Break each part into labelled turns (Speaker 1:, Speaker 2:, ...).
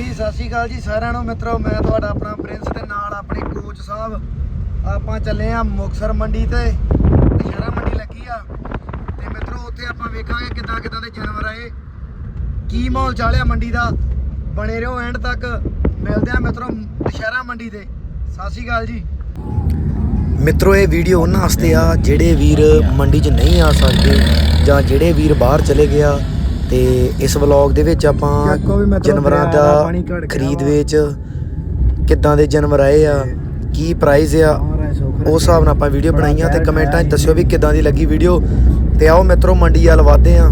Speaker 1: ਹਾਂਜੀ ਸਤਿ ਸ਼੍ਰੀ ਅਕਾਲ ਜੀ ਸਾਰਿਆਂ ਨੂੰ। ਮਿੱਤਰੋ, ਮੈਂ ਤੁਹਾਡਾ ਆਪਣਾ ਪ੍ਰਿੰਸ ਤੇ ਨਾਲ ਆਪਣੇ ਕੋਚ ਸਾਹਿਬ। ਆਪਾਂ ਚੱਲੇ ਆ ਮੁਕਸਰ ਮੰਡੀ ਤੇ। ਸ਼ਹਿਰਾ ਮੰਡੀ ਲੱਗੀ ਆ। ਤੇ ਮਿੱਤਰੋ, ਉੱਥੇ ਆਪਾਂ ਵੇਖਾਂਗੇ ਕਿੱਦਾਂ ਕਿੱਦਾਂ ਦੇ ਜਾਨਵਰ ਆਏ। ਕੀ ਮਾਹੌਲ ਚਾਲਿਆ ਮੰਡੀ ਦਾ? ਬਣੇ ਰਹੋ ਐਂਡ ਤੱਕ। ਮਿਲਦੇ ਆ ਮਿੱਤਰੋ ਦੁਸ਼ਹਿਰਾ ਮੰਡੀ ਤੇ। ਸਤਿ ਸ਼੍ਰੀ ਅਕਾਲ ਜੀ। ਮਿੱਤਰੋ, ਇਹ ਵੀਡੀਓ ਉਹਨਾਂ ਵਾਸਤੇ ਆ ਜਿਹੜੇ ਵੀਰ ਮੰਡੀ 'ਚ ਨਹੀਂ ਆ ਸਕਦੇ ਜਾਂ ਜਿਹੜੇ ਵੀਰ ਬਾਹਰ ਚਲੇ ਗਿਆ ਤੇ ਇਸ ਵਲੌਗ ਦੇ ਵਿੱਚ ਆਪਾਂ ਜਾਨਵਰਾਂ ਦਾ ਖਰੀਦ ਵੇਚ ਕਿੱਦਾਂ ਦੇ ਜਾਨਵਰ ਆਏ ਆ ਕੀ ਪ੍ਰਾਈਸ ਆ ਉਸ ਹਿਸਾਬ ਨਾਲ ਆਪਾਂ ਵੀਡੀਓ ਬਣਾਈਆਂ ਤੇ ਕਮੈਂਟਾਂ 'ਚ ਦੱਸਿਓ ਵੀ ਕਿੱਦਾਂ ਦੀ ਲੱਗੀ ਵੀਡੀਓ ਤੇ ਆਓ ਮਿੱਤਰੋ ਮੰਡੀ ਵੱਲ ਵਧਦੇ ਆ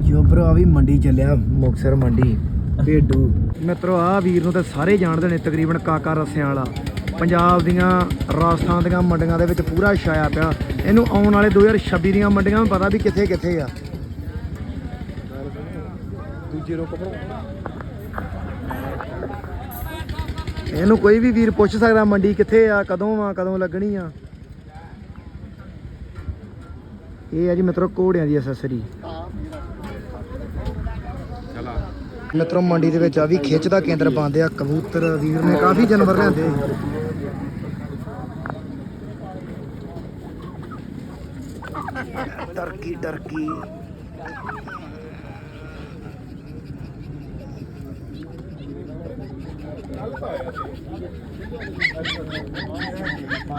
Speaker 1: ਜੋ ਬਰੋ ਆ ਵੀ ਮੰਡੀ ਚੱਲਿਆ ਮੁਕਸਰ ਮੰਡੀ ਭੇਡੂ। ਮਿੱਤਰੋ ਆ ਵੀਰ ਨੂੰ ਤਾਂ ਸਾਰੇ ਜਾਣਦੇ ਨੇ ਤਕਰੀਬਨ ਕਾਕਾ ਰਸਿਆਂ ਵਾਲਾ। ਪੰਜਾਬ ਦੀਆਂ ਰਾਜਸਥਾਨ ਦੀਆਂ ਮੰਡੀਆਂ ਦੇ ਵਿੱਚ ਪੂਰਾ ਛਾਇਆ ਪਿਆ। ਇਹਨੂੰ ਆਉਣ ਵਾਲੇ 2026 ਦੀਆਂ ਮੰਡੀਆਂ ਨੂੰ ਪਤਾ ਵੀ ਕਿੱਥੇ ਕਿੱਥੇ ਆ। ਦੂਜੇ ਰੋਕ ਇਹਨੂੰ ਕੋਈ ਵੀ ਵੀਰ ਪੁੱਛ ਸਕਦਾ ਮੰਡੀ ਕਿੱਥੇ ਆ, ਕਦੋਂ ਆ, ਕਦੋਂ ਲੱਗਣੀ ਆ। ਇਹ ਆ ਜੀ ਮਿੱਤਰੋ ਘੋੜਿਆਂ ਦੀ ਅਸੈਸਰੀ ਮਿੱਤਰੋ ਮੰਡੀ ਦੇ ਵਿੱਚ ਆ ਵੀ ਖਿੱਚ ਦਾ ਕੇਂਦਰ ਪਾਉਂਦੇ ਆ। ਕਬੂਤਰ, ਵੀਰ ਨੇ ਕਾਫੀ ਜਾਨਵਰ ਲਿਆਂਦੇ। ਟਰਕੀ ਟਰਕੀ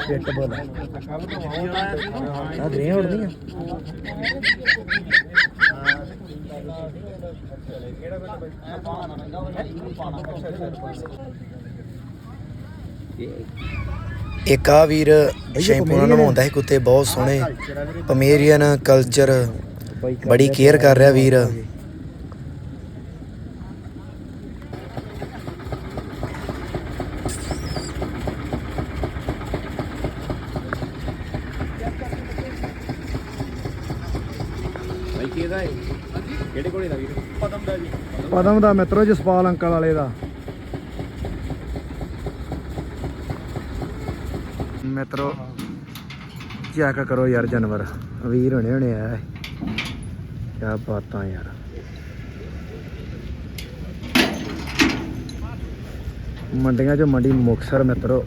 Speaker 1: ਪਿੱਟ ਬੋਲ। ਆ ਗਰੇ ਉੜਦੀ ਆ। ਇੱਕ ਆ ਵੀਰ ਸ਼ੈਂਪੂ ਨਾਲ ਨਵਾਉਂਦਾ ਹੈ ਕੁੱਤੇ ਬਹੁਤ ਸੋਹਣੇ। ਪਮੇਰੀਅਨ ਕਲਚਰ ਬੜੀ ਕੇਅਰ ਕਰ ਰਿਹਾ ਵੀਰ।
Speaker 2: ਭਾਈ ਕਿਹਦਾ ਹੈ ਕਿਹੜੇ ਕੋਲੇ ਦਾ ਵੀਰ? ਪਦਮ ਦਾ ਜੀ।
Speaker 1: ਪਦਮ ਦਾ ਮਿੱਤਰੋ ਜਸਪਾਲ ਅੰਕਲ ਵਾਲੇ ਦਾ। ਮਿੱਤਰੋ, ਚੈੱਕ ਕਰੋ ਯਾਰ ਜਾਨਵਰ। ਵੀਰ ਹੋਣੇ ਹੋਣੇ ਆ ਕਿਆ ਬਾਤਾਂ ਯਾਰ। ਮੰਡੀਆਂ ਚੋਂ ਮੰਡੀ ਮੁਕਸਰ ਮਿੱਤਰੋ।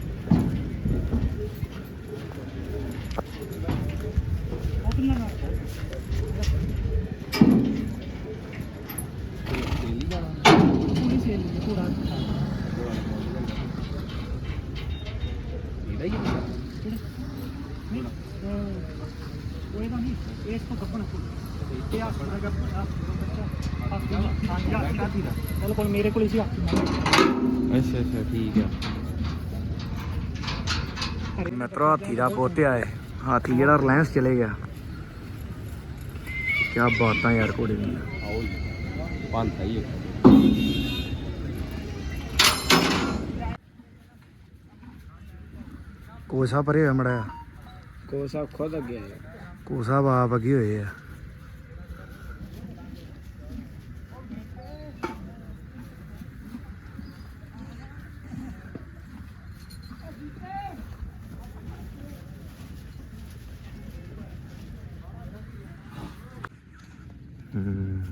Speaker 3: ਬਿਲਕੁਲ ਮੇਰੇ ਕੋਲ ਹੀ ਸੀ
Speaker 2: ਅੱਛਾ ਅੱਛਾ ਠੀਕ ਆ
Speaker 1: ਮਿੱਤਰੋ ਹਾਥੀ ਦਾ ਪੋਤਿਆ ਹੈ ਹਾਥੀ ਜਿਹੜਾ ਰਿਲਾਇੰਸ ਚਲੇ ਗਿਆ ਕਿਆ ਬਾਤਾਂ ਯਾਰ ਘੋੜੇ ਦੀਆਂ
Speaker 2: ਆਓ ਜੀ ਪੰਤਾ ਹੀ ਹੈ
Speaker 1: ਕੋਸਾ ਪਰੇ ਹੋਇਆ ਮੜਾ
Speaker 2: ਕੋਸਾ ਖੁਦ ਅੱਗੇ
Speaker 1: ਹੋਏ ਆ। ਹਮ,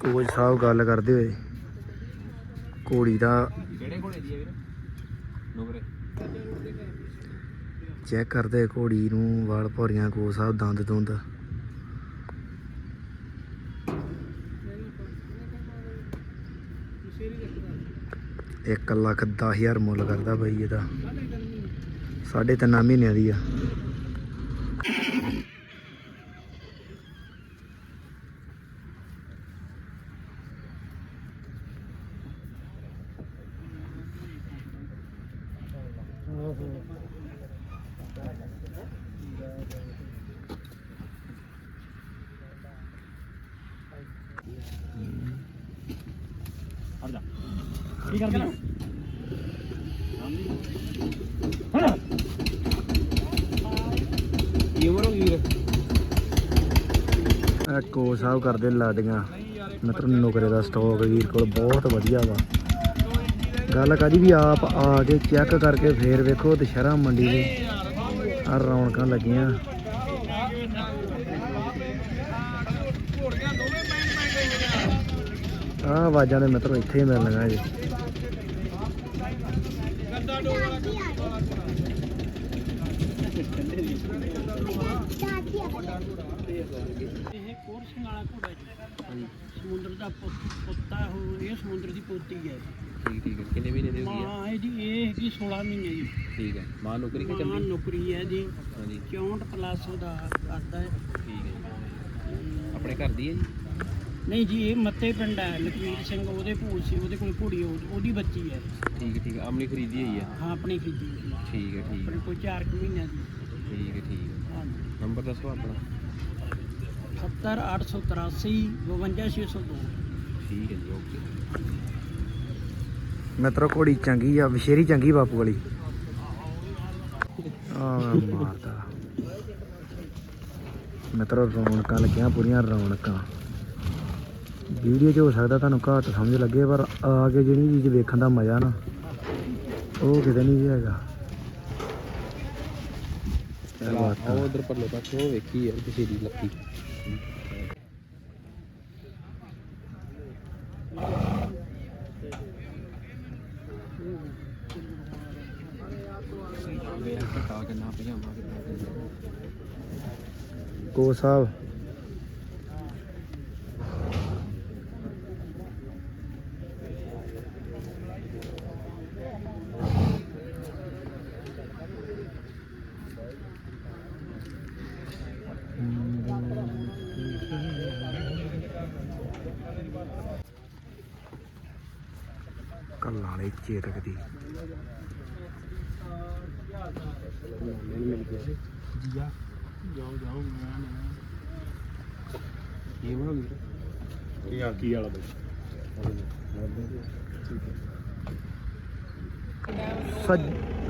Speaker 1: ਕੋਚ ਸਾਹਿਬ ਗੱਲ ਕਰਦੇ ਹੋਏ। ਘੋੜੀ ਦਾ
Speaker 2: ਕਿਹੜੇ ਕੋਲੇ ਦੀ ਹੈ ਵੀਰ? ਨੋਬਰੇ
Speaker 1: ਚੈੱਕ ਕਰਦੇ ਘੋੜੀ ਨੂੰ ਵਾਲ ਭੌਰੀਆਂ ਕੋਚ ਸਾਹਿਬ ਦੰਦ ਦੁੰਦ। ਇੱਕ ਲੱਖ ਦਸ ਹਜ਼ਾਰ ਮੁੱਲ ਕਰਦਾ ਬਾਈ ਇਹਦਾ। ਸਾਢੇ ਤਿੰਨਾਂ ਮਹੀਨਿਆਂ ਦੀ ਆ।
Speaker 3: ਕੀ ਕਰਦੇ
Speaker 2: ਕੀ ਉਮਰ ਹੋ ਗਈ ਵੀਰ?
Speaker 1: ਕੋ ਸਾਹਿਬ ਕਰਦੇ ਲਾਡੀਆਂ ਮਿੱਤਰ ਨੁਕਰੇ ਦਾ ਸਟਾਕ ਵੀਰ ਕੋਲ ਬਹੁਤ ਵਧੀਆ ਵਾ। ਗੱਲ ਕਾਜੀ ਵੀ ਆਪ ਆ ਕੇ ਚੈੱਕ ਕਰਕੇ ਫੇਰ ਵੇਖੋ ਦੁਸ਼ਹਿਰਾ ਮੰਡੀ ਦੇ। ਆ ਰੌਣਕਾਂ ਲੱਗੀਆਂ। ਆ ਆਵਾਜ਼ਾਂ ਦੇ ਮਿੱਤਰੋ ਇੱਥੇ ਹੀ ਮਿਲਣੀਆਂ ਜੀ।
Speaker 3: ਇਹ ਕੋਰ ਸਿੰਘ ਵਾਲਾ ਘੋੜਾ ਜੀ। ਸਮੁੰਦਰ ਦਾ ਪੁੱਤ- ਪੁੱਤਾ ਉਹ ਇਹ ਸਮੁੰਦਰ ਦੀ ਪੋਤੀ ਹੈ।
Speaker 2: ਠੀਕ ਠੀਕ ਹੈ। ਕਿੰਨੇ ਮਹੀਨੇ ਦੀ ਹੋ ਗਈ ਹੈ?
Speaker 3: ਮਾਂ ਇਹਦੀ ਇਹ ਹੈਗੀ 16 ਮਹੀਨੇ ਦੀ।
Speaker 2: ਠੀਕ ਹੈ। ਮਾਂ ਨੌਕਰੀ ਕਿ
Speaker 3: ਮਾਂ
Speaker 2: ਚੱਲਦੀ
Speaker 3: ਨੌਕਰੀ ਹੈ ਜੀ।
Speaker 2: ਹਾਂਜੀ।
Speaker 3: 64 ਪਲੱਸ ਉਹਦਾ ਕਰਦਾ ਹੈ।
Speaker 2: ਠੀਕ ਹੈ ਆਪਣੇ ਘਰ ਦੀ ਹੈ ਜੀ?
Speaker 3: ਨਹੀਂ ਜੀ ਇਹ ਮੱਤੇ ਪਿੰਡ ਹੈ ਲਖਵੀਰ ਸਿੰਘ ਉਹਦੇ ਭੂਲ ਸੀ ਉਹਦੇ ਕੋਲ ਘੋੜੀ ਉਹ- ਉਹਦੀ ਬੱਚੀ ਹੈ।
Speaker 2: ਠੀਕ ਹੈ ਠੀਕ ਹੈ ਖਰੀਦੀ ਹੋਈ ਹੈ?
Speaker 3: ਹਾਂ ਆਪਣੀ ਖਰੀਦੀ ਹੋਈ ਹੈ।
Speaker 2: ਠੀਕ ਹੈ ਠੀਕ
Speaker 3: ਆਪਣੇ
Speaker 2: ਹੈ
Speaker 3: ਕੋਲ 4 ਮਹੀਨਿਆਂ ਦੀ।
Speaker 2: ਠੀਕ ਹੈ ਠੀਕ ਹੈ।
Speaker 3: ਹਾਂ
Speaker 2: ਨੰਬਰ ਦੱਸੋ ਆਪਣਾ।
Speaker 3: 70 883 52602
Speaker 2: ਠੀਕ ਹੈ ਜੀ ਓਕੇ।
Speaker 1: ਮਿੱਤਰੋ ਘੋੜੀ ਚੰਗੀ ਆ ਵਿਸ਼ੇਰੀ ਚੰਗੀ ਬਾਪੂ ਵਾਲੀ। ਆ ਮਾਰਦਾ ਮਿੱਤਰੋ ਰੌਣਕਾਂ ਲੱਗੀਆਂ ਪੂਰੀਆਂ ਰੌਣਕਾਂ। ਵੀਡੀਓ 'ਚ ਹੋ ਸਕਦਾ ਤੁਹਾਨੂੰ ਘੱਟ ਸਮਝ ਲੱਗੇ ਪਰ ਆ ਕੇ ਜਿਹੜੀ ਚੀਜ਼ ਵੇਖਣ ਦਾ ਮਜ਼ਾ ਨਾ ਉਹ ਕਿਤੇ ਨਹੀਂ ਹੈਗਾ ਕਿਆ ਬਾਤ ਆ।
Speaker 2: ਉਹ ਉਧਰ ਪਰਲੇ ਪਾਸੇ ਉਹ ਵੇਖੀ ਯਾਰ ਕਿਸੇ ਦੀ ਲੱਕੀ ਵੇਖ ਘਟਾ ਕੇ ਨਾ ਪਜਾਮਾ ਕਿੰਨਾ
Speaker 1: ਕੋ ਸਾਹਿਬ ਚੇਤਕ ਦੀ
Speaker 2: ਮਿਲ ਗਿਆ
Speaker 3: ਜੀਆ ਜਾਓ ਜਾਓ ਮੈਂ
Speaker 2: ਕੀ ਬਣਾ ਲਈ?
Speaker 3: ਕੀ ਆ ਕੀ ਵਾਲਾ ਬਈ
Speaker 1: ਸੱਜ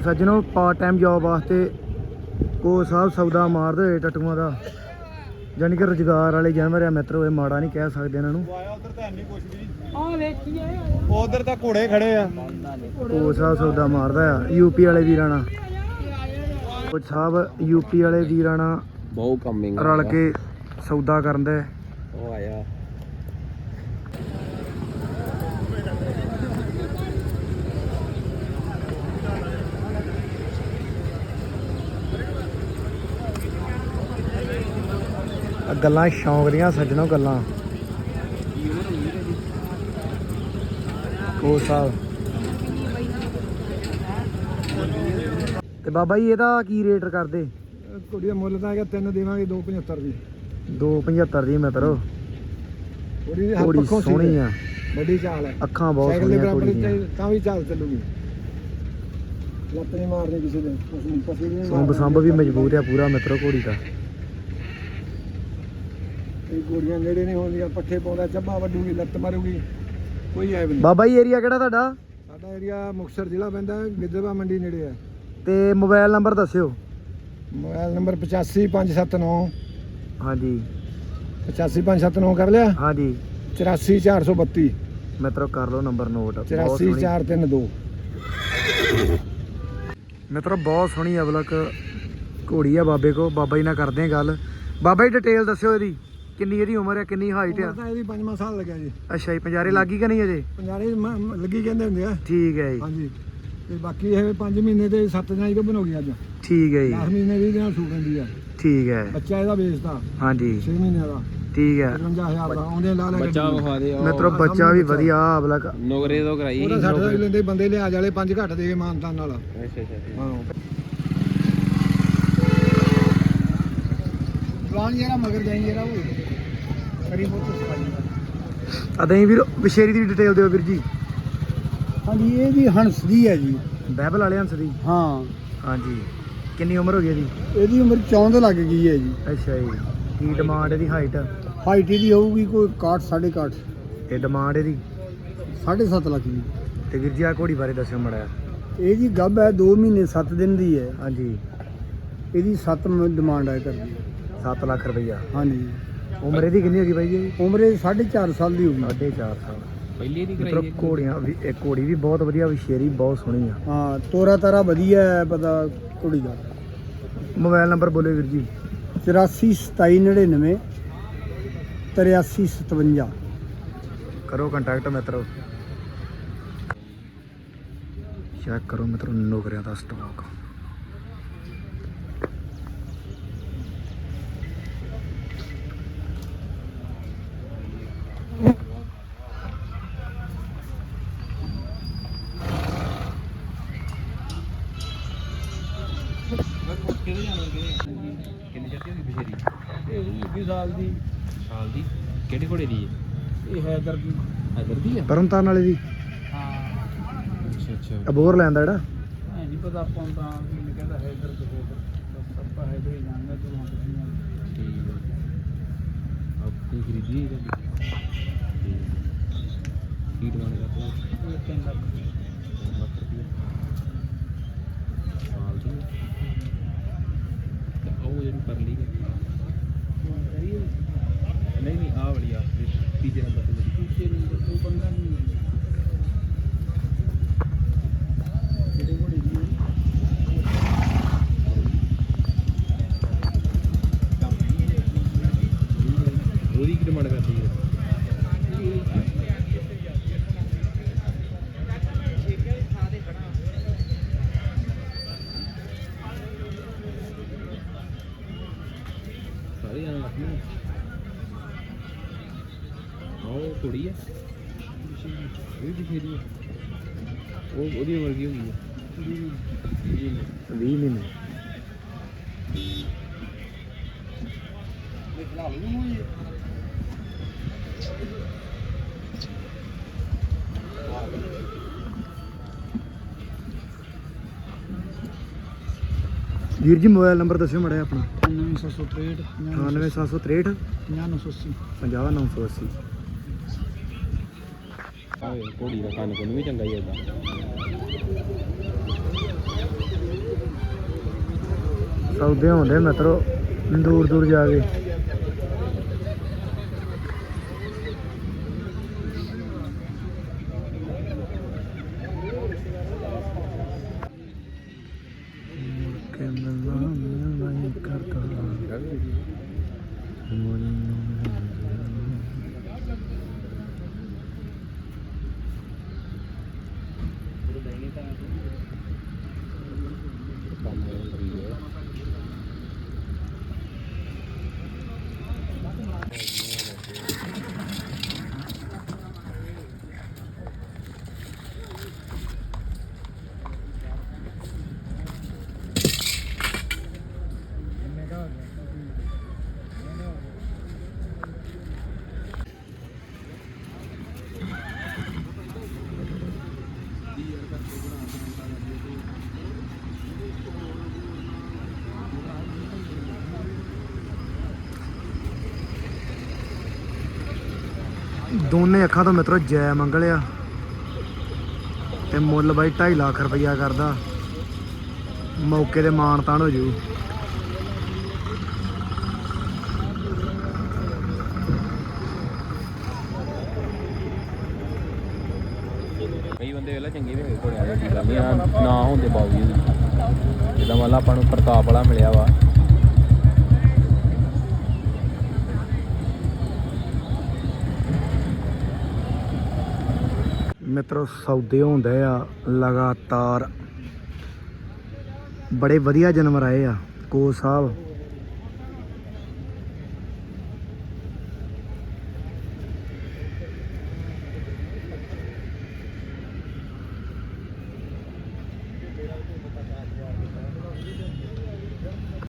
Speaker 1: ਸੱਜਣੋ ਪਾਰਟ ਟਾਈਮ ਜੌਬ ਵਾਸਤੇ ਕੋ ਸਾਹਿਬ ਸੌਦਾ ਮਾਰਦੇ ਹੋਏ ਟਟੂਆਂ ਦਾ। ਜਾਣੀ ਕਿ ਰੁਜ਼ਗਾਰ ਵਾਲੇ ਜਾਨਵਰ ਆ ਮਿੱਤਰੋ ਇਹ ਮਾੜਾ ਨਹੀਂ ਕਹਿ ਸਕਦੇ ਇਹਨਾਂ ਨੂੰ।
Speaker 3: ਆ ਵੇਖੀਏ।
Speaker 1: ਉਧਰ ਤਾਂ ਘੋੜੇ ਖੜੇ ਆ। ਕੋ ਸਾਹਿਬ ਸੌਦਾ ਮਾਰਦਾ ਆ ਯੂਪੀ ਵਾਲੇ ਵੀਰਾਂ ਨਾਲ। ਕੋ ਸਾਹਿਬ ਯੂਪੀ ਵਾਲੇ ਵੀਰਾਂ ਨਾਲ
Speaker 2: ਬਹੁਤ ਕੰਮਿੰਗ
Speaker 1: ਰਲ ਕੇ ਸੌਦਾ ਕਰਨ ਦੇ।
Speaker 2: ਉਹ ਆਇਆ।
Speaker 1: ਆ ਗੱਲਾਂ ਸ਼ੌਂਕ ਦੀਆਂ ਸੱਜਣੋ ਗੱਲਾਂ। ਸਾਹਿਬ ਤੇ ਬਾਬਾ ਜੀ ਇਹਦਾ ਕੀ ਰੇਟ ਕਰਦੇ?
Speaker 4: ਕੁੜੀ ਦਾ ਮੁੱਲ ਤਾਂ ਹੈਗਾ ਤਿੰਨ ਦੇਵਾਂਗੇ 275 ਦੀ।
Speaker 1: 275 ਦੀ ਮਿੱਤਰੋ
Speaker 4: ਕੁੜੀ ਦੀ ਹਰ
Speaker 1: ਘੋੜੀ
Speaker 4: ਪੱਖੋਂ
Speaker 1: ਸੋਹਣੀ
Speaker 4: ਸਹੀ
Speaker 1: ਆ।
Speaker 4: ਵੱਡੀ ਚਾਲ ਹੈ।
Speaker 1: ਅੱਖਾਂ ਬਹੁਤ ਸੋਹਣੀਆਂ ਦੀਆਂ
Speaker 4: ਚਾਹੀ- ਤਾਂ ਵੀ ਚਾਲ ਚੱਲੂਗੀ। ਲੱਤ ਨਹੀਂ ਮਾਰਨੀ ਕਿਸੇ ਦੇ। ਪਸ਼ੂ ਪਸ਼ੂ ਵੀ ਨਹੀਂ
Speaker 1: ਸੰਭ
Speaker 4: ਮਾਰਨਾ।
Speaker 1: ਸੰਭ ਵੀ ਮਜ਼ਬੂਤ ਆ ਪੂਰਾ ਮਿੱਤਰੋ ਘੋੜੀ ਦਾ।
Speaker 4: ਇਹ ਘੋੜੀਆਂ ਨੇੜੇ ਨਹੀਂ ਹੁੰਦੀਆਂ ਪੱਠੇ ਪਾਉਂਦਾ ਚੱਬਾ ਵੱਡੂਗੀ ਲੱਤ ਮਾਰੂਗੀ। ਕੋਈ ਐਬ ਨਹੀਂ।
Speaker 1: ਬਾਬਾ ਜੀ ਏਰੀਆ ਕਿਹੜਾ ਤੁਹਾਡਾ?
Speaker 4: ਸਾਡਾ ਏਰੀਆ ਮੁਕਤਸਰ ਜ਼ਿਲ੍ਹਾ ਪੈਂਦਾ ਹੈ, ਗਿੱਦੜਵਾ ਮੰਡੀ ਨੇੜੇ ਹੈ
Speaker 1: ਤੇ ਮੋਬਾਈਲ ਨੰਬਰ ਦੱਸਿਓ।
Speaker 4: ਮੋਬਾਈਲ ਨੰਬਰ 85579
Speaker 1: ਹਾਂਜੀ।
Speaker 4: 85579 ਕਰ ਲਿਆ?
Speaker 1: ਹਾਂਜੀ।
Speaker 4: 84432
Speaker 1: ਮਿੱਤਰੋ ਕਰ ਲਓ ਨੰਬਰ ਨੋਟ। ਬਹੁਤ ਸੋਹਣੀ।
Speaker 4: 84432
Speaker 1: ਮਿੱਤਰੋ ਬਹੁਤ ਸੋਹਣੀ ਅਬਲਕ ਘੋੜੀ ਆ ਬਾਬੇ ਕੋ। ਬਾਬਾ ਜੀ ਨਾਲ ਕਰਦੇ ਆ ਗੱਲ। ਬਾਬਾ ਜੀ ਡਿਟੇਲ ਦੱਸਿਓ ਇਹਦੀ। ਕਿੰਨੀ ਇਹਦੀ ਉਮਰ ਹੈ ਕਿੰਨੀ ਹਾਈਟ ਆ?
Speaker 4: ਉਮਰ ਤਾਂ ਇਹਦੀ ਪੰਜਵਾਂ ਸਾਲ ਲੱਗਿਆ ਜੀ।
Speaker 1: ਅੱਛਾ ਜੀ ਪੰਜਾਰੇ ਲੱਗੀ ਕਿ ਨਹੀਂ ਅਜੇ?
Speaker 4: ਪੰਜਾਰੇ ਮ- ਮ- ਲੱਗੀ ਕਹਿੰਦੇ ਹੁੰਦੇ ਆ।
Speaker 1: ਠੀਕ ਹੈ ਜੀ।
Speaker 4: ਹਾਂਜੀ। ਤੇ ਬਾਕੀ ਇਹ 5 ਮਹੀਨੇ ਦੇ 7 ਦਿਨਾਂ ਦੀ ਬਣ ਗਈ ਅੱਜ। 10
Speaker 1: ਠੀਕ ਹੈ ਜੀ।
Speaker 4: ਮਹੀਨੇ ਦੀ ਦਿਨਾਂ ਸੂ ਪੈਂਦੀ ਆ।
Speaker 1: ਠੀਕ ਹੈ।
Speaker 4: ਬੱਚਾ ਇਹਦਾ ਵੇਚਦਾ।
Speaker 1: ਹਾਂਜੀ।
Speaker 4: 6 ਮਹੀਨਿਆਂ ਦਾ।
Speaker 1: ਠੀਕ ਹੈ।
Speaker 4: 55000 ਦਾ। ਆਉਂਦੇ ਲਾ ਲੈ
Speaker 2: ਬੱਚਾ। ਵਿਖਾ ਦੇ। ਉਹ
Speaker 1: ਮਿੱਤਰੋ ਬੱਚਾ ਵੀ ਵਧੀਆ ਅਬਲਕ
Speaker 2: ਨੌਕਰੀ ਤੋਂ ਕਰਾਈ
Speaker 4: ਉਹਦਾ 60 ਦਾ ਵੀ ਲੈਂਦੇ ਬੰਦੇ ਲਿਹਾਜ਼ ਵਾਲੇ 5 ਘੱਟ ਦੇ ਕੇ ਮਾਨਤਾਨ ਨਾਲ।
Speaker 2: ਅੱਛਾ ਅੱਛਾ।
Speaker 4: ਹਾਂ। ਪਲਾਨ ਜਿਹੜਾ ਮਗਰ ਜਾਈ ਜਿਹੜਾ ਉਹ। ਕਰੀ ਬਹੁਤ ਸਫ਼ਾਈ
Speaker 1: ਅਦਾਂ ਵੀਰ ਵਿਸ਼ੇਰੀ ਦੀ ਡਿਟੇਲ ਦਿਓ ਵੀਰ ਜੀ।
Speaker 4: ਹਾਂਜੀ ਇਹ ਵੀ ਹੰਸ ਦੀ ਹੈ ਜੀ।
Speaker 1: ਬਾਈਬਲ ਵਾਲੇ ਹੰਸ ਦੀ?
Speaker 4: ਹਾਂ।
Speaker 1: ਹਾਂਜੀ। ਕਿੰਨੀ ਉਮਰ ਹੋ ਗਈ ਇਹਦੀ?
Speaker 4: ਇਹਦੀ ਉਮਰ 14 ਲੱਗ ਗਈ ਹੈ ਜੀ।
Speaker 1: ਅੱਛਾ ਜੀ। ਕੀ ਡਿਮਾਂਡ ਇਹਦੀ ਹਾਈਟ
Speaker 4: ਹਾਈਟ ਇਹਦੀ ਹੋਊਗੀ ਕੋਈ 61 61
Speaker 1: ਤੇ ਡਿਮਾਂਡ ਇਹਦੀ?
Speaker 4: 7.5 ਲੱਖ ਜੀ।
Speaker 1: ਤੇ ਵੀਰ ਜੀ ਆ ਘੋੜੀ ਬਾਰੇ ਦੱਸਿਓ ਮੜਾ
Speaker 4: ਇਹ ਜੀ ਗੱਭ ਹੈ 2 ਮਹੀਨੇ 7 ਦਿਨ ਦੀ ਹੈ।
Speaker 1: ਹਾਂਜੀ।
Speaker 4: ਇਹਦੀ 7 ਡਿਮਾਂਡ ਹੈ ਕਰਦੀ।
Speaker 1: 7 ਲੱਖ ਰੁਪਈਆ।
Speaker 4: ਹਾਂਜੀ।
Speaker 1: ਉਮਰ ਇਹਦੀ ਕਿੰਨੀ ਹੋ ਗਈ ਬਾਈ ਜੀ?
Speaker 5: ਉਮਰ ਇਹ 4.5 ਸਾਲ ਦੀ ਹੋ ਗਈ।
Speaker 1: 4.5 ਸਾਲ।
Speaker 2: ਪਹਿਲੀ ਦੀ
Speaker 1: ਮਿੱਤਰੋ ਘੋੜੀਆਂ ਵੀ ਇਹ ਘੋੜੀ ਵੀ ਬਹੁਤ ਵਧੀਆ ਵਿਸ਼ੇਰੀ ਬਹੁਤ ਸੋਹਣੀ ਆ।
Speaker 5: ਹਾਂ ਤੋਰਾ ਤਾਰਾ ਵਧੀਆ ਹੈ ਪਤਾ ਕੁੜੀ ਦਾ।
Speaker 1: ਮੋਬਾਈਲ ਨੰਬਰ ਬੋਲੇ ਵੀਰ ਜੀ।
Speaker 5: 84 2799 83 57
Speaker 1: ਕਰੋ ਕੰਟੈਕਟ ਮਿੱਤਰੋ। ਚੈੱਕ ਕਰੋ ਮਿੱਤਰੋ ਨੌਕਰੀਆਂ ਦਾ ਸਟਾਕ
Speaker 2: ਹੈ
Speaker 6: ਹੈਦਰ ਦੀ
Speaker 2: ਇਧਰ ਦੀ ਹੈ
Speaker 1: ਤਰਨਤਾਰਨ ਵਾਲੇ ਦੀ?
Speaker 6: ਹਾਂ।
Speaker 2: ਅੱਛਾ ਅੱਛਾ।
Speaker 1: ਅਬੋਰ ਲੈਂਦਾ ਜਿਹੜਾ?
Speaker 6: ਐ ਨਹੀਂ ਪਤਾ ਆਪਾਂ ਨੂੰ ਤਾਂ ਮੈਨੂੰ ਕਹਿੰਦਾ ਹੈਦਰ ਤੇ ਹੈਦਰ ਬਸ ਆਪਾਂ ਹੀ ਜਾਣਦੇ ਤੂੰ ਹਾਂ
Speaker 2: ਠੀਕ ਹੈ ਆਪਣੀ ਖਰੀਦੀ ਹੈ ਇਹਦੀ ਕੀ ਡਿਮਾਂਡ ਕਰਦਾ
Speaker 6: ਇਹ ਤਿੰਨ ਲੱਖ।
Speaker 2: ਲੱਖ ਰੁਪਏ ਸਾਲ ਦੀ ਹੈ। ਤੇ ਉਹ ਜਿਹੜੀ ਪਰਲੀ ਹੈ
Speaker 6: ਕਰੀਏ।
Speaker 2: ਨਹੀਂ ਨਹੀਂ ਆਹ ਵਾਲੀ ਆ ਤੀਜੇ ਨੰਬਰ ਤੇ ਜਿਹੜੀ
Speaker 6: ਤੀਜੇ ਨੰਬਰ ਤੋਂ ਬੰਦਾ ਨਹੀਂ ਹੈ ਜਿਹੜੇ ਘੋੜੇ ਦੀ ਹੈ।
Speaker 2: ਉਹਦੀ ਕੀ ਡਿਮਾਂਡ ਕਰਦੀ ਹੈ ਸਾਰੇ ਜਾਣ ਲੱਗ ਪਏ ਆਹ ਕੁੜੀ ਹੈ ਇਹ ਵੀ ਬਥੇਰੀ ਹੈ ਉਹ ਉਹਦੀ ਉਮਰ ਕੀ ਹੋ ਗਈ ਹੈ ਜੀ
Speaker 1: 20 ਮਹੀਨੇ। ਵੀਰ ਜੀ ਮੋਬਾਈਲ ਨੰਬਰ ਦੱਸਿਓ ਮੜਿਆ ਆਪਣਾ।
Speaker 6: 9763
Speaker 1: 98763
Speaker 6: 980
Speaker 1: 50980
Speaker 2: ਆਹ ਘੋੜੀ ਦਾ ਕੰਨ ਕੋਨ ਵੀ ਚੰਗਾ ਹੀ ਉਹਦਾ
Speaker 1: ਸੌਦੇ ਹੁੰਦੇ ਮਿੱਤਰੋ, ਦੂਰ ਦੂਰ ਜਾ ਕੇ। ਕਰਦਾ।
Speaker 2: ਕੰਮ ਕਰੀ ਹੈ
Speaker 1: ਦੋਨੇ ਅੱਖਾਂ ਤੋਂ ਮਿੱਤਰੋ ਜੈ ਮੰਗਲਿਆ। ਤੇ ਮੁੱਲ ਬਾਈ 2.5 ਲੱਖ ਰੁਪਈਆ ਕਰਦਾ। ਮੌਕੇ ਤੇ ਮਾਣ ਤਾਣ ਹੋ ਜੂ।
Speaker 2: ਕਈ ਬੰਦੇ ਵੇਲਾ ਚੰਗੇ ਵੀ ਹੋਏ ਘੋੜਿਆਂ ਦੇ ਨਾ ਹੁੰਦੇ ਬਾਵਜੂਦ ਜਿੱਦਾਂ ਮੰਨ ਲਾ ਆਪਾਂ ਨੂੰ ਪ੍ਰਤਾਪ ਵਾਲਾ ਮਿਲਿਆ ਵਾ।
Speaker 1: ਮਿੱਤਰੋ ਸੌਦੇ ਹੁੰਦੇ ਆ ਲਗਾਤਾਰ। ਬੜੇ ਵਧੀਆ ਜਾਨਵਰ ਆਏ ਆ ਕੋ ਸਾਹਿਬ।